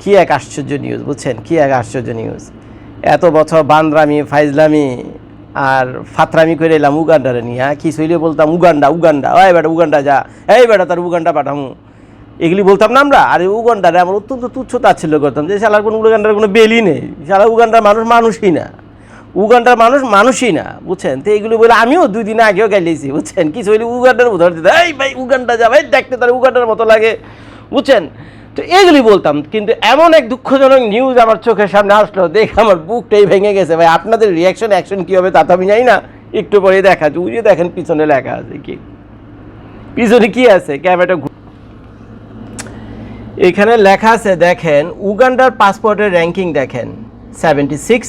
কি এক আশ্চর্য নিউজ বুঝছেন? কি এক আশ্চর্য নিউজ এত বছর বান্দ্রামি, ফাইজলামি আর ফাতরামি করে এলাম উগান্ডারে নিয়ে হ্যাঁ? কী শৈলে বলতাম? Uganda Uganda. ওই বেটা, উগান্ডা যা। এই বেটা, তার উগান্ডা পাঠামু। এগুলি বলতাম না আমরা? আর, উগান্ডারে আমরা অত্যন্ত তুচ্ছ তাচ্ছিল্য করতাম যে, শালার কোনো উগান্ডার কোনো বেলি নেই। শালা উগান্ডার মানুষ মানুষই না। উগান্ডার মানুষ মানুষই না, বুঝছেন? তো এইগুলি বলে আমিও দুই দিন আগেও গেলেছি, বুঝছেন? কি শৈলী উগান্ডার উদাহরণ দিতে এই ভাই, উগান্ডা যা ভাই, দেখতে তার উগান্ডার মতো লাগে, বুঝছেন? তো এগুলি বলতাম, কিন্তু এমন এক দুঃখজনক নিউজ আমার চোখের সামনে আসলো, দেখে আমার বুকটাই ভেঙে গেছে ভাই, আপনাদের রিয়াকশন অ্যাকশন কী হবে তা তো আমি জানি না। একটু পরে দেখা উই যে দেখেন পিছনে লেখা আছে কি? পিছনে কি আছে? ক্যামেরাটা এখানে লেখা আছে, দেখেন, উগান্ডার পাসপোর্টের র্যাঙ্কিং দেখেন সেভেন্টি সিক্স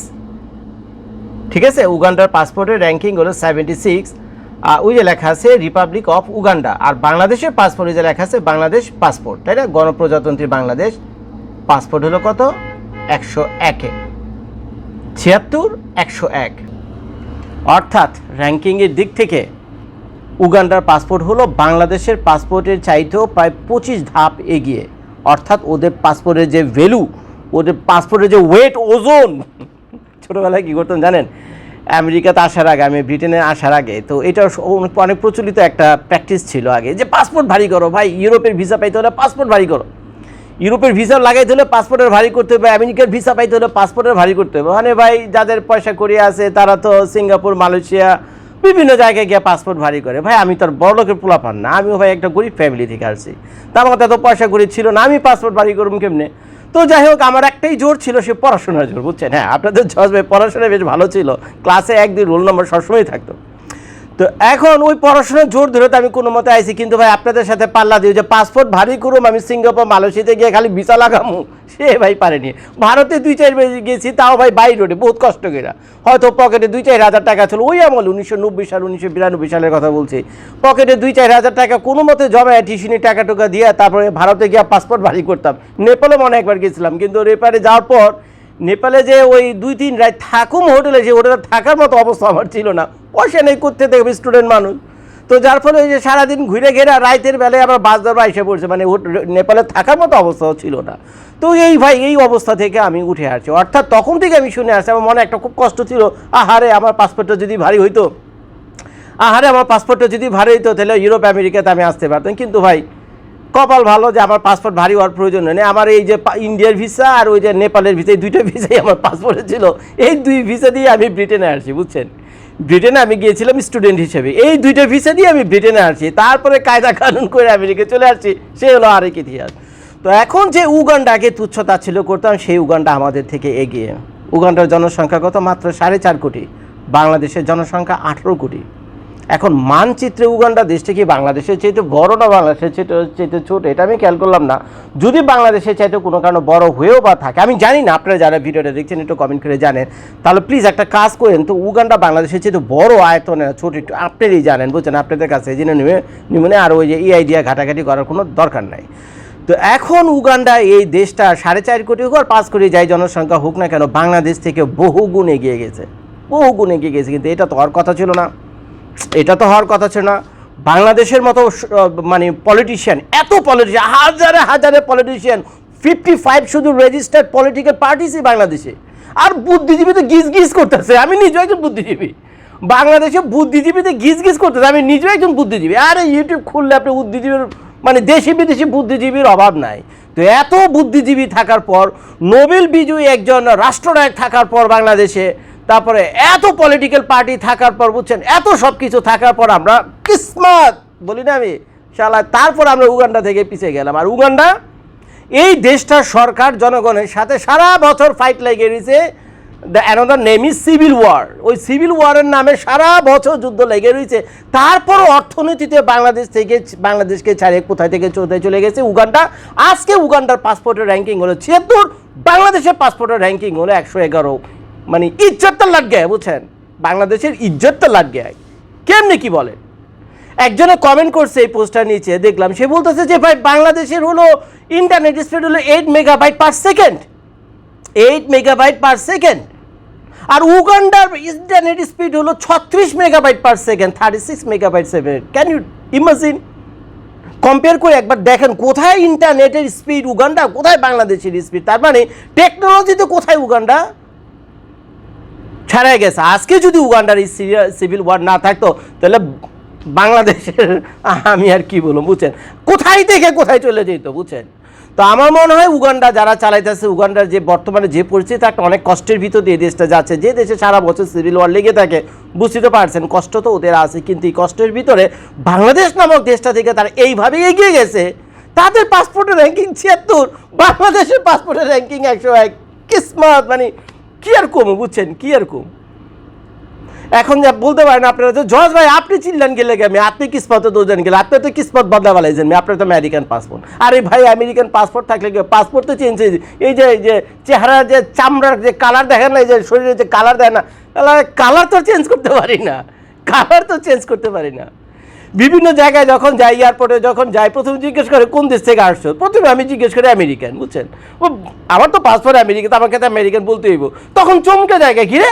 ঠিক আছে? উগান্ডার পাসপোর্টের র্যাঙ্কিং হলো সেভেন্টি সিক্স ওই যে লেখা আছে রিপাবলিক অফ উগান্ডা আর বাংলাদেশের পাসপোর্টে যে লেখা আছে বাংলাদেশ পাসপোর্ট তাই না? গণপ্রজাতন্ত্রী বাংলাদেশ পাসপোর্ট হলো কত? একশো একে। ছিয়াত্তর, একশো এক। অর্থাৎ র্যাঙ্কিংয়ের দিক থেকে উগান্ডার পাসপোর্ট হলো বাংলাদেশের পাসপোর্টের চাইতেও প্রায় পঁচিশ ধাপ এগিয়ে। অর্থাৎ ওদের পাসপোর্টের যে ভ্যালু ওদের পাসপোর্টের যে ওয়েট ওজন। ছোটোবেলায় কী করতাম জানেন? আমেরিকাতে আসার আগে, আমি ব্রিটেনে আসার আগে, তো এটা অনেক প্রচলিত একটা প্র্যাকটিস ছিল আগে যে পাসপোর্ট ভারী করো, ভাই, ইউরোপের ভিসা পাইতে হলে পাসপোর্ট ভারী করো। ইউরোপের ভিসা লাগাইতে হলে পাসপোর্টের ভারী করতে হবে আমেরিকার ভিসা পাইতে হলে পাসপোর্টের ভারী করতে হবে। মানে ভাই, যাদের পয়সা করি আছে, তারা তো সিঙ্গাপুর, মালয়েশিয়া, বিভিন্ন জায়গায় গিয়ে পাসপোর্ট ভারী করে। ভাই, আমি তার বড় লোকের পোলা পান না, আমিও ভাই একটা গরিব ফ্যামিলি থেকে আসছি। তার মধ্যে এত পয়সা করি ছিল না, আমি পাসপোর্ট ভারী করুম কেমনে? তো যাই হোক, আমার একটাই জোর ছিল সে পড়াশোনার জোর, বুঝছেন? হ্যাঁ আপনাদের জজ ভাই পড়াশোনা বেশ ভালো ছিল। ক্লাসে একদিন রোল নম্বর সবসময় থাকতো। তো এখন ওই পড়াশোনার জোর ধরে তো আমি কোনো মতে আইছি, কিন্তু ভাই আপনাদের সাথে পাল্লা দিই যে পাসপোর্ট ভারী করুম, আমি সিঙ্গাপুর, মালয়েশিয়াতে গিয়ে খালি ভিসা লাগামু। সে ভাই পারেনি। ভারতে দুই চার বার গেছি, তাও ভাই বাই রোডে, বহুত কষ্ট করে হয়তো পকেটে দুই চার হাজার টাকা ছিল, ওই আমল উনিশশো নব্বই সাল, উনিশশো বিরানব্বই সালের কথা বলছি। পকেটে দুই চার হাজার টাকা কোনো মতে জমায় টিউশনি টাকা টুকা দিয়ে, তারপরে ভারতে গিয়ে পাসপোর্ট ভারী করতাম। নেপালে মনে একবার গেছিলাম, কিন্তু নেপালে যাওয়ার পর, নেপালে যে ওই দুই তিন রাত থাকুম হোটেলে যে হোটেলে থাকার মতো অবস্থা আমার ছিল না। পয়সা নেই করতে দেখবে স্টুডেন্ট মানুষ। তো যার ফলে ওই যে সারাদিন ঘুরে ঘেরা, রাইতের বেলায় আবার বাস ধরবা এসে পড়ছে মানে নেপালে থাকার মতো অবস্থাও ছিল না। তো এই ভাই, এই অবস্থা থেকে আমি উঠে আসছি। অর্থাৎ তখন থেকে আমি শুনে আসছি, আমার মনে একটা খুব কষ্ট ছিল, আহারে আমার পাসপোর্টটা যদি ভারী হইতো, আহারে আমার পাসপোর্টটা যদি ভারী হইতো, তাহলে ইউরোপ আমেরিকাতে আমি আসতে পারতাম। কিন্তু ভাই, কপাল ভালো যে আমার পাসপোর্ট ভারী হওয়ার প্রয়োজন নেই। আমার এই যে ইন্ডিয়ার ভিসা আর ওই যে নেপালের ভিসা এই দুইটা ভিসাই আমার পাসপোর্টে ছিল। এই দুই ভিসা দিয়ে আমি ব্রিটেনে আসছি, বুঝছেন? ব্রিটেনে আমি গিয়েছিলাম স্টুডেন্ট হিসেবে। এই দুইটা ভিসা দিয়ে আমি ব্রিটেনে আসছি। তারপরে কায়দা কানুন করে আমেরিকা চলে আসছি। সে হলো আরেক ইতিহাস। তো এখন যে উগান্ডাকে তুচ্ছতা ছিল করতাম সেই উগান্ডা আমাদের থেকে এগিয়ে। উগান্ডার জনসংখ্যা কত? মাত্র সাড়ে চার কোটি। বাংলাদেশের জনসংখ্যা আঠেরো কোটি। এখন মানচিত্রে উগান্ডা দেশটা কি বাংলাদেশের চাইতে বড় না বাংলাদেশের চাইতে চাইতে ছোট, এটা আমি খেয়াল করলাম না। যদি বাংলাদেশের চাইতে কোনো কারণে বড় হয়েও বা থাকে, আমি জানি না, আপনারা যারা ভিডিওটা দেখছেন একটু কমেন্ট করে জানেন। তাহলে প্লিজ একটা কাজ করেন তো, উগান্ডা বাংলাদেশের চাইতে বড় আয়তনে ছোট একটু আপনারই জানেন, বুঝছেন? আপনাদের কাছে জেনে নেবে নিমনে আর ওই যে এই আইডিয়া ঘাটাঘাটি করার কোনো দরকার নাই। তো এখন উগান্ডা এই দেশটা সাড়ে চার কোটি হোক আর পাঁচ কোটি যাই জনসংখ্যা হোক না কেন, বাংলাদেশ থেকে বহু গুণ এগিয়ে গেছে। বহু গুণ এগিয়ে গেছে, কিন্তু এটা তো আর কথা ছিল না। এটা তো হওয়ার কথা ছিল না। বাংলাদেশের মতো মানে পলিটিশিয়ান এত পলিটিশিয়ান হাজারে হাজারে পলিটিশিয়ান ফিফটি ফাইভ শুধু রেজিস্টার্ড পলিটিক্যাল পার্টিসই বাংলাদেশে। আর বুদ্ধিজীবী তো গিজ গিজ করতেছে, আমি নিজেও একজন বুদ্ধিজীবী। বাংলাদেশে বুদ্ধিজীবীতে গিজ গিজ করতেছে, আমি নিজেও একজন বুদ্ধিজীবী। আরে ইউটিউব খুললে আপনি বুদ্ধিজীবীর মানে দেশি বিদেশি বুদ্ধিজীবীর অভাব নাই। তো এত বুদ্ধিজীবী থাকার পর, নোবেল বিজয়ী একজন রাষ্ট্রনায়ক থাকার পর বাংলাদেশে তারপরে এত পলিটিক্যাল পার্টি থাকার পর, বুঝছেন, এত সব কিছু থাকার পর আমরা কিসমত, বলি না আমি, শালা, তারপর আমরা উগান্ডা থেকে পিছিয়ে গেলাম। আর উগান্ডা, এই দেশটার সরকার জনগণের সাথে সারা বছর ফাইট লেগে রয়েছে the another name is civil war ওই সিভিল ওয়ারের নামে সারা বছর যুদ্ধ লেগে রয়েছে। তারপর অর্থনীতিতে বাংলাদেশ থেকে, বাংলাদেশকে ছাড়িয়ে কোথায় থেকে কোথায় চলে গেছে উগান্ডা? আজকে উগান্ডার পাসপোর্টের র্যাঙ্কিং হলো ছিয়াত্তর, বাংলাদেশের পাসপোর্টের র্যাঙ্কিং হলো একশো এগারো। মানে ইজ্জতটা লাগ গায় বুঝছেন? বাংলাদেশের ইজ্জতটা লাগ গায় কেমনি কি বলে? একজনে কমেন্ট করছে এই পোস্টার নিচে, দেখলাম, সে বলতেছে যে, ভাই, বাংলাদেশের হলো ইন্টারনেট স্পিড হলো eight megabyte per second eight megabyte per second আর উগান্ডার ইন্টারনেট স্পিড হলো ছত্রিশ megabyte per second thirty six megabyte second can you imagine compare করে একবার দেখেন, কোথায় ইন্টারনেটের স্পিড উগান্ডা, কোথায় বাংলাদেশের স্পিড তার মানে টেকনোলজিতে কোথায় উগান্ডা? ছাড়াই গেছে। আজকে যদি উগান্ডার এই সিভিল ওয়ার না থাকতো, তাহলে বাংলাদেশের আমি আর কি বলব, বুঝছেন? কোথায় থেকে কোথায় চলে যেত, বুঝছেন? তো আমার মনে হয় উগান্ডা যারা চালাইতেছে, উগান্ডার যে বর্তমানে যে পরিস্থিতি একটা অনেক কষ্টের ভিতর দিয়ে দেশটা যাচ্ছে। যে দেশে সারা বছর সিভিল ওয়ার লেগে থাকে, বুঝতে তো পারছেন, কষ্ট তো ওদের আছে, কিন্তু এই কষ্টের ভিতরে বাংলাদেশ নামক দেশটা থেকে তারা এইভাবে এগিয়ে গেছে। তাদের পাসপোর্টের র্যাঙ্কিং ছিয়াত্তর, বাংলাদেশের পাসপোর্টের র্যাঙ্কিং একশো এক। কিসমত মানে কি আর কম বুঝছেন? কি আর কম? এখন যা বলতে পারেন আপনারা যে, জজ ভাই, আপনি চিনলেন গেলে আমি, আপনি কিসমতে দুজন গেলে, আপনি তো কিসমত বদলা বলাইছেন আপনার তো আমেরিকান পাসপোর্ট আরে ভাই, আমেরিকান পাসপোর্ট থাকলে কি পাসপোর্ট তো চেঞ্জ হয়ে এই যে এই যে, চেহারা যে, চামড়ার যে কালার দেখেন না, এই যে শরীরে যে কালার দেয় না কালার তো চেঞ্জ করতে পারি না। কালার তো চেঞ্জ করতে পারি না। বিভিন্ন জায়গায় যখন যাই এয়ারপোর্টে যখন যাই, প্রথমে জিজ্ঞেস করে, কোন দেশ থেকে আসছো? প্রথমে আমি জিজ্ঞেস করি, আমেরিকান, বুঝছেন? ও, আমার তো পাসপোর্ট আমেরিকা তো আমাকে তো আমেরিকান বলতে হইব। তখন চমকে জায়গায় ঘিরে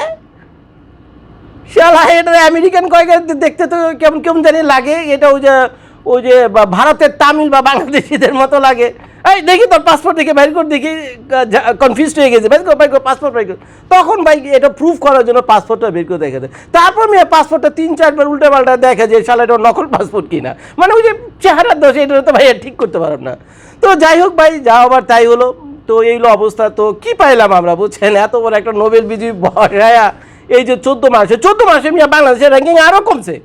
শালা এটা আমেরিকান কয়েক দেখতে তো কেমন কেমন জানি লাগে। এটা ওই যে ওই যে ভারতের তামিল বা বাংলাদেশিদের মতো লাগে। এই, দেখি তোর পাসপোর্ট দেখে বাইর কর, দেখি কনফিউজ হয়ে গেছে বাইর কর বাইর কর পাসপোর্ট বাইর কর। তখন ভাই এটা প্রুফ করার জন্য পাসপোর্টটা বের করে দেখে দেয় তারপর আমি পাসপোর্টটা তিন, চারবার উল্টা পাল্টা দেখে যে শালা এটা নকল পাসপোর্ট কিনা। মানে ওই যে চেহারার দোষ, এটা তো ভাই ঠিক করতে পারব না। তো যাই হোক ভাই, যা আবার তাই হলো। তো এইগুলো অবস্থা। তো কি পাইলাম আমরা বুঝছেন? এত বড় একটা নোবেল বিজয়ী বসায়া এই যে চোদ্দ মাসে চোদ্দ মাসে মিয়া বাংলাদেশের র্যাঙ্কিং আরও কমছে।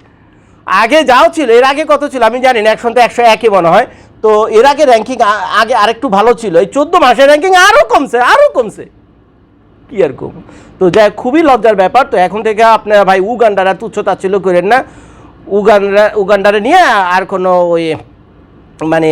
আগে যাও ছিল, এর আগে কত ছিল আমি জানি না একশো তো একশো একই মনে হয়। তো এর আগে র্যাঙ্কিং আগে আরেকটু ভালো ছিল। এই চোদ্দ মাসের র্যাঙ্কিং আরও কমছে আরও কমছে। কি আর কম তো যাই খুবই লজ্জার ব্যাপার। তো এখন থেকে আপনারা ভাই উগান্ডারা তুচ্ছ তাচ্ছিল্য করেন না। উগান্ডা, উগান্ডারে নিয়ে আর কোনো ওই মানে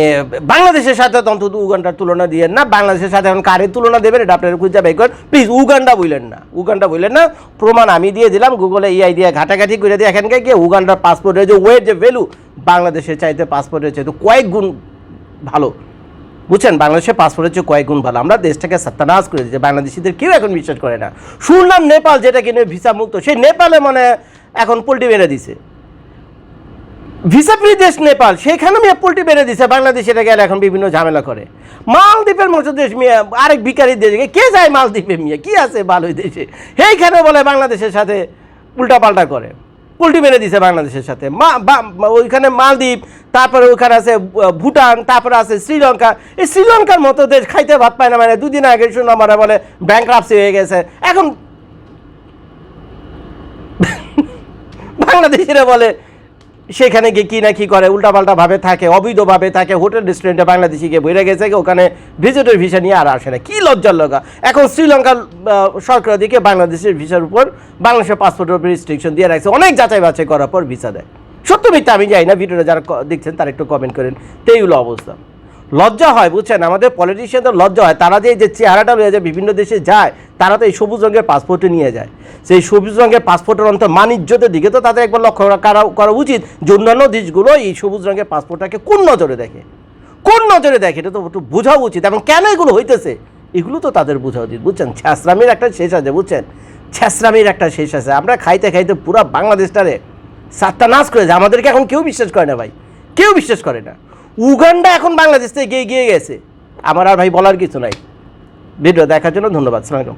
বাংলাদেশের সাথে অন্তত উগান্ডার তুলনা দিয়ে না। বাংলাদেশের সাথে এখন কারের তুলনা দেবেন, এটা আপনারা খুঁজে বের করেন। প্লিজ উগান্ডা বললেন না, উগান্ডা বললেন না। প্রমাণ আমি দিয়ে দিলাম গুগলে ইআই দিয়ে ঘাটাঘাটি করে দিয়ে এখানকার গিয়ে উগান্ডার পাসপোর্টের যে ওয়েট যে ভ্যালু বাংলাদেশের চাইতে পাসপোর্টের চাইতে কয়েক গুণ ভালো। বুঝছেন? বাংলাদেশের পাসপোর্টের চেয়ে কয়েক গুণ ভালো। আমরা দেশটাকে সত্যানাশ করে দিচ্ছি বাংলাদেশিদের কেউ এখন বিশ্বাস করে না। শুনলাম নেপাল যেটা কিনে ভিসা মুক্ত সেই নেপালে মানে এখন পোল্ট্রি বেড়ে দিছে। ভিসা ফ্রি দেশ নেপাল, সেখানে মিয়া পোল্ট্রি বেড়ে দিছে। বাংলাদেশ এটা গেলে এখন বিভিন্ন ঝামেলা করে। মালদ্বীপের মতো দেশ মিয়া, আরেক বিকারি দেশ কে যায় মালদ্বীপে মিয়া? কি আছে ভালো দেশে? সেইখানে বলে বাংলাদেশের সাথে উল্টাপাল্টা করে। পোল্ট্রি মেরে দিছে বাংলাদেশের সাথে। ওইখানে মালদ্বীপ, তারপরে ওইখানে আছে ভুটান, তারপরে আছে শ্রীলঙ্কা। এই শ্রীলঙ্কার মতো দেশ খাইতে ভাত পায় না মানে দুদিন আগে শুনলাম আমরা বলে ব্যাংক হয়ে গেছে। এখন বাংলাদেশিরা বলে সেখানে গিয়ে কী না কী করে উল্টাপাল্টাভাবে থাকে, অবৈধভাবে থাকে, হোটেল রেস্টুরেন্টে বাংলাদেশি গিয়ে বইরে গেছে ওখানে ভিজিটর ভিসা নিয়ে আর আসে না। কি লজ্জার লগা? এখন শ্রীলঙ্কার সরকার দিকে বাংলাদেশের ভিসার উপর বাংলাদেশের পাসপোর্টের উপর রেস্ট্রিকশন দিয়ে রাখছে। অনেক যাচাই বাছাই করার পর ভিসা দেয়। সত্য মিথ্যা আমি যাই না, ভিডিওটা যারা দেখছেন তারা একটু কমেন্ট করেন। তো এইগুলো অবস্থা। লজ্জা হয়, বুঝছেন? আমাদের পলিটিশিয়ানদের লজ্জা হয়। তারা যে যে চেহারাটা রয়ে যায়, বিভিন্ন দেশে যায়, তারা তো এই সবুজ রঙের পাসপোর্টে নিয়ে যায়। সেই সবুজ রঙের পাসপোর্টের অন্তর মানিজ্যতের দিকে তো তাদের একবার লক্ষ্য করা করা উচিত যে অন্যান্য দেশগুলো এই সবুজ রঙের পাসপোর্টটাকে কোন নজরে দেখে? কোন নজরে দেখে? এটা তো একটু বোঝা উচিত। এবং কেন এগুলো হইতেছে? এগুলো তো তাদের বোঝা উচিত, বুঝছেন? ছ্যাসরামির একটা শেষ আছে, বুঝছেন? ছ্যাসরামির একটা শেষ আছে। আমরা খাইতে খাইতে পুরো বাংলাদেশটারে সাতটা নাশ করেছে আমাদেরকে এখন কেউ বিশ্বাস করে না ভাই। কেউ বিশ্বাস করে না। উগান্ডা এখন বাংলাদেশ থেকে এগিয়ে গিয়ে গেছে। আমার আর ভাই বলার কিছু নাই। ভিডিও দেখার জন্য ধন্যবাদ। সালামালাইকুম।